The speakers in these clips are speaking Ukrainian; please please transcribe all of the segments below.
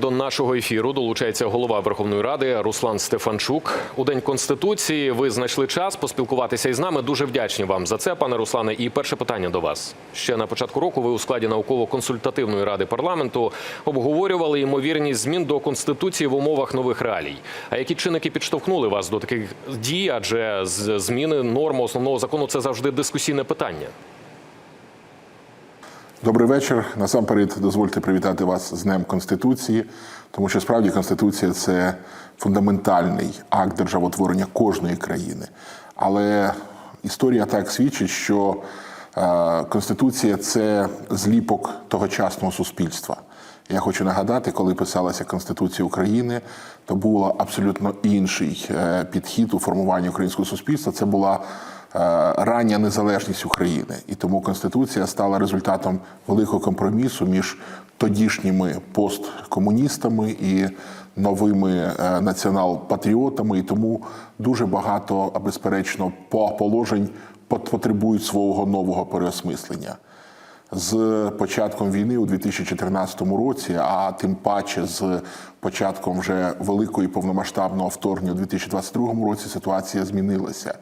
До нашого ефіру долучається голова Верховної Ради Руслан Стефанчук. У день конституції ви знайшли час поспілкуватися із нами. Дуже вдячні вам за це, пане Руслане. І перше питання до вас ще на початку року. Ви у складі науково-консультативної ради парламенту обговорювали ймовірність змін до конституції в умовах нових реалій. А які чинники підштовхнули вас до таких дій? Адже зміни норм основного закону це завжди дискусійне питання. Добрий вечір. Насамперед, дозвольте привітати вас з Днем Конституції, тому що справді Конституція це фундаментальний акт державотворення кожної країни. Але історія так свідчить, що е, Конституція це зліпок тогочасного суспільства. Я хочу нагадати, коли писалася Конституція України, то був абсолютно інший е, підхід у формуванні українського суспільства. Це була рання незалежність України, і тому Конституція стала результатом великого компромісу між тодішніми посткомуністами і новими е, націонал-патріотами. І тому дуже багато, безперечно, положень потребують свого нового переосмислення з початком війни у 2014 році, а тим паче з початком вже великої повномасштабного вторгнення у 2022 році ситуація змінилася.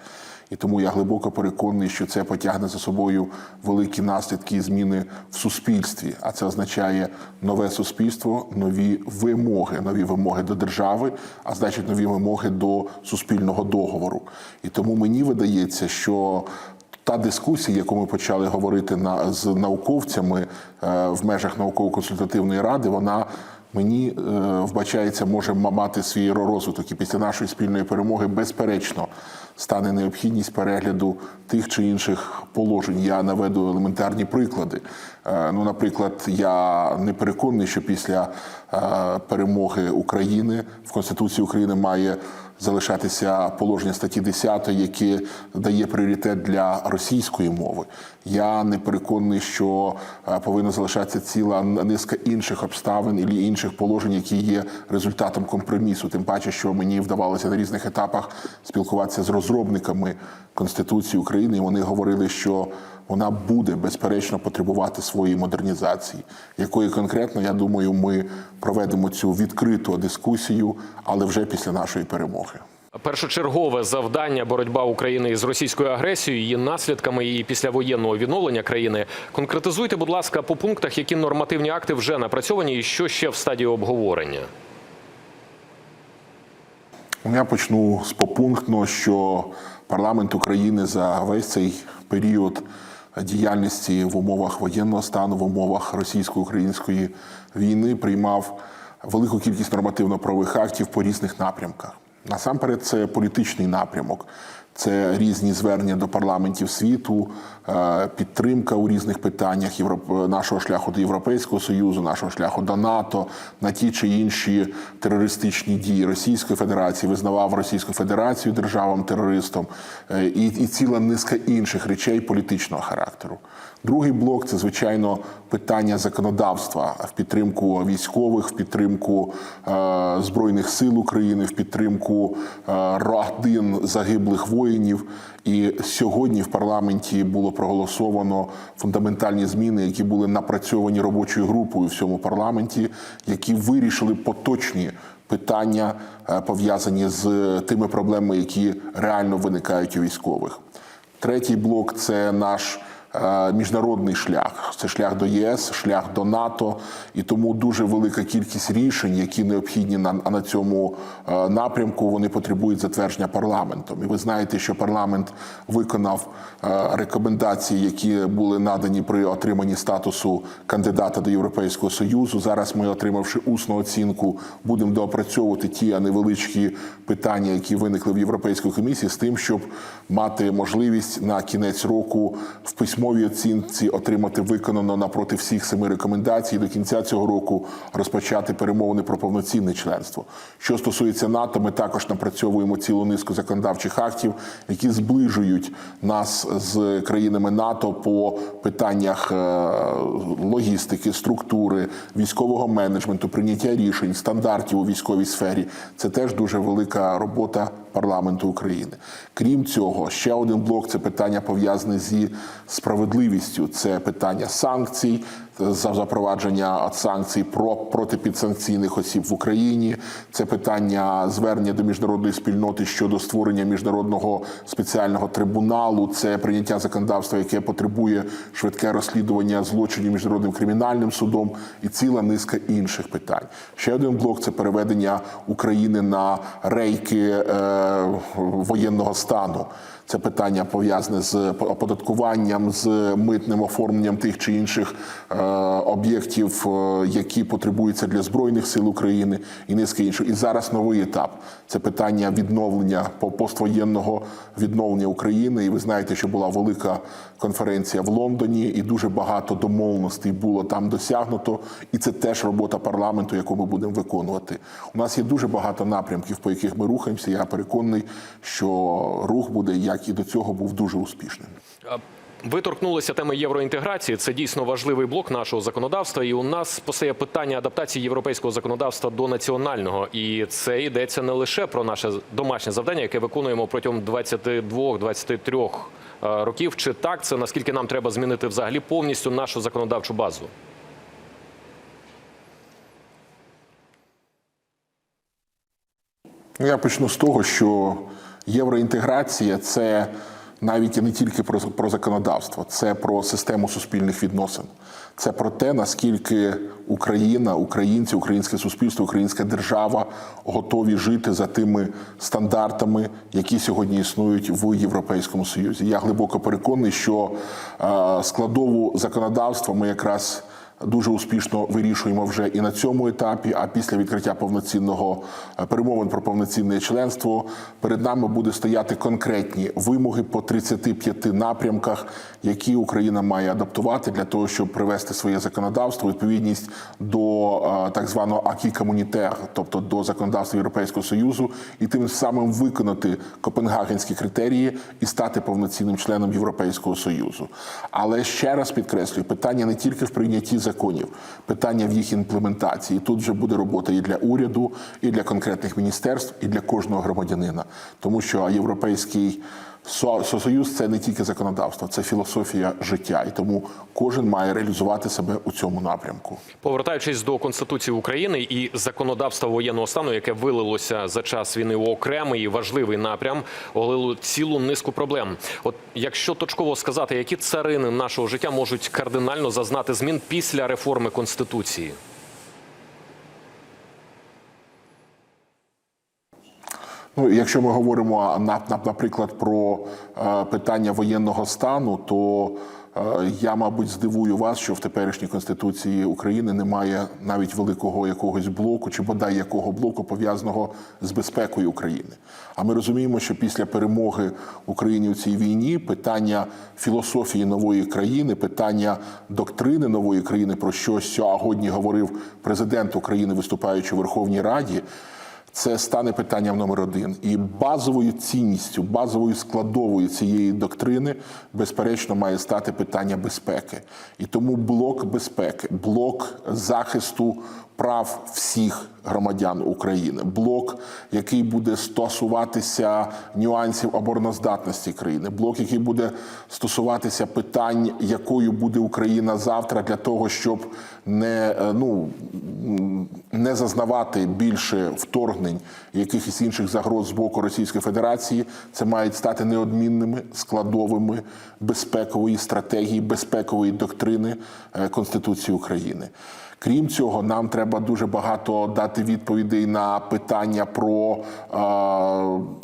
І тому я глибоко переконаний, що це потягне за собою великі наслідки і зміни в суспільстві. А це означає нове суспільство, нові вимоги, нові вимоги до держави, а значить нові вимоги до суспільного договору. І тому мені видається, що та дискусія, яку ми почали говорити на, з науковцями е, в межах науково-консультативної ради, вона мені е, вбачається, може мати свій розвиток. І після нашої спільної перемоги, безперечно, стане необхідність перегляду тих чи інших положень. Я наведу елементарні приклади. Е, ну, наприклад, я не переконаний, що після е, перемоги України в Конституції України має залишатися положення статті 10, яке дає пріоритет для російської мови. Я не переконаний, що е, повинна залишатися ціла низка інших обставин і інших положень, які є результатом компромісу. Тим паче, що мені вдавалося на різних етапах спілкуватися з розробниками Конституції України. Вони говорили, що вона буде безперечно потребувати своєї модернізації, якої конкретно я думаю, ми проведемо цю відкриту дискусію, але вже після нашої перемоги. Першочергове завдання боротьба України із російською агресією, її наслідками і післявоєнного відновлення країни. Конкретизуйте, будь ласка, по пунктах, які нормативні акти вже напрацьовані, і що ще в стадії обговорення. Ну, Я почну з попунктно, що парламент України за весь цей період діяльності в умовах воєнного стану, в умовах російсько-української війни приймав велику кількість нормативно-правових актів по різних напрямках. Насамперед, це політичний напрямок. Це різні звернення до парламентів світу, е, підтримка у різних питаннях Європ- нашого шляху до Європейського Союзу, нашого шляху до НАТО на ті чи інші терористичні дії Російської Федерації, визнавав Російську Федерацію державам терористом е, і, і ціла низка інших речей політичного характеру. Другий блок це звичайно питання законодавства в підтримку військових, в підтримку е, збройних сил України, в підтримку е, родин загиблих воїнів. І сьогодні в парламенті було проголосовано фундаментальні зміни, які були напрацьовані робочою групою в цьому парламенті, які вирішили поточні питання е, пов'язані з тими проблемами, які реально виникають у військових. Третій блок це наш міжнародний шлях. Це шлях до ЄС, шлях до НАТО, і тому дуже велика кількість рішень, які необхідні на, на цьому е, напрямку, вони потребують затвердження парламентом. І ви знаєте, що парламент виконав е, рекомендації, які були надані при отриманні статусу кандидата до Європейського союзу. Зараз ми, отримавши усну оцінку, будемо доопрацьовувати ті невеличкі питання, які виникли в Європейській комісії, з тим, щоб мати можливість на кінець року в письмовій оцінці отримати виконано напроти всіх семи рекомендацій. До кінця цього року розпочати перемовини про повноцінне членство. Що стосується НАТО, ми також напрацьовуємо цілу низку законодавчих актів, які зближують нас з країнами НАТО по питаннях е, логістики, структури, військового менеджменту, прийняття рішень, стандартів у військовій сфері. Це теж дуже велика робота парламенту України. Крім цього, ще один блок це питання пов'язане зі справедливістю. Це питання санкцій, за запровадження санкцій про проти підсанкційних осіб в Україні. Це питання звернення до міжнародної спільноти щодо створення міжнародного спеціального трибуналу. Це прийняття законодавства, яке потребує швидке розслідування злочинів міжнародним кримінальним судом і ціла низка інших питань. Ще один блок це переведення України на рейки е, воєнного стану. Це питання пов'язане з оподаткуванням, з митним оформленням тих чи інших е, об'єктів, е, які потребуються для збройних сил України, і низки інших. І зараз новий етап. Це питання відновлення поствоєнного відновлення України. І ви знаєте, що була велика конференція в Лондоні, і дуже багато домовленостей було там досягнуто. І це теж робота парламенту, яку ми будемо виконувати. У нас є дуже багато напрямків, по яких ми рухаємося. Я переконаний, що рух буде, як і до цього, був дуже успішним. Ви торкнулися теми євроінтеграції. Це дійсно важливий блок нашого законодавства. І у нас постає питання адаптації європейського законодавства до національного. І це йдеться не лише про наше домашнє завдання, яке виконуємо протягом 22-23 е, років. Чи так це наскільки нам треба змінити взагалі повністю нашу законодавчу базу? Я почну з того, що євроінтеграція це навіть і не тільки про, про законодавство, це про систему суспільних відносин. Це про те, наскільки Україна, українці, українське суспільство, українська держава готові жити за тими стандартами, які сьогодні існують в Європейському Союзі. Я глибоко переконаний, що е, складову законодавства ми якраз дуже успішно вирішуємо вже і на цьому етапі. А після відкриття повноцінного е, перемовин про повноцінне членство перед нами буде стояти конкретні вимоги по 35 напрямках, які Україна має адаптувати для того, щоб привести своє законодавство відповідність до е, так званого акі комунітер, тобто до законодавства Європейського союзу, і тим самим виконати копенгагенські критерії і стати повноцінним членом Європейського союзу. Але ще раз підкреслюю, питання не тільки в прийнятті законів, питання в їх імплементації. Тут вже буде робота і для уряду, і для конкретних міністерств, і для кожного громадянина, тому що європейський Союз це не тільки законодавство, це філософія життя, і тому кожен має реалізувати себе у цьому напрямку. Повертаючись до Конституції України і законодавства воєнного стану, яке вилилося за час війни у окремий і важливий напрям, оголило цілу низку проблем. От якщо точково сказати, які царини нашого життя можуть кардинально зазнати змін після реформи Конституції? Ну, якщо ми говоримо на, на- наприклад, про е, питання воєнного стану, то е, я, мабуть, здивую вас, що в теперішній конституції України немає навіть великого якогось блоку, чи бодай якого блоку пов'язаного з безпекою України. А ми розуміємо, що після перемоги України у цій війні питання філософії нової країни, питання доктрини нової країни, про що сьогодні говорив президент України, виступаючи у Верховній Раді. Це стане питанням номер один. І базовою цінністю, базовою складовою цієї доктрини, безперечно, має стати питання безпеки. І тому блок безпеки, блок захисту прав всіх громадян України, блок, який буде стосуватися нюансів обороноздатності країни, блок, який буде стосуватися питань, якою буде Україна завтра, для того, щоб не е, ну не зазнавати більше вторгнень якихось інших загроз з боку Російської Федерації, це мають стати неодмінними складовими безпекової стратегії, безпекової доктрини е, Конституції України. Крім цього, нам треба дуже багато дати відповідей на питання про е,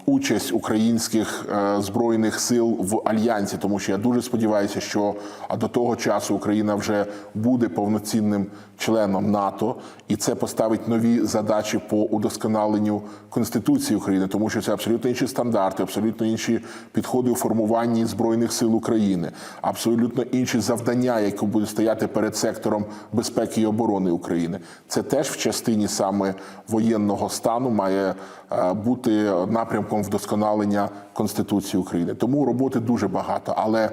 участь українських е, збройних сил в альянсі, тому що я дуже сподіваюся, що до того часу Україна вже буде повноцінним членом НАТО, і це поставить нові задачі по удосконаленню Конституції України, тому що це абсолютно інші стандарти, абсолютно інші підходи у формуванні збройних сил України, абсолютно інші завдання, які будуть стояти перед сектором безпеки і оборони України. Це теж в частині саме воєнного стану має е, бути напрямком вдосконалення Конституції України. Тому роботи дуже багато, але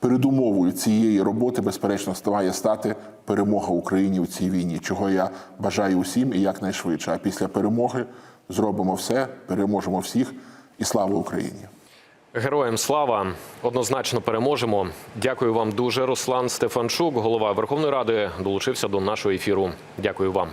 передумовою цієї роботи, безперечно, має стати перемога Україні у цій війні, чого я бажаю усім і якнайшвидше. А після перемоги зробимо все, переможемо всіх і слава Україні. Героям слава однозначно переможемо. Дякую вам дуже. Руслан Стефанчук, голова Верховної Ради, долучився до нашого ефіру. Дякую вам.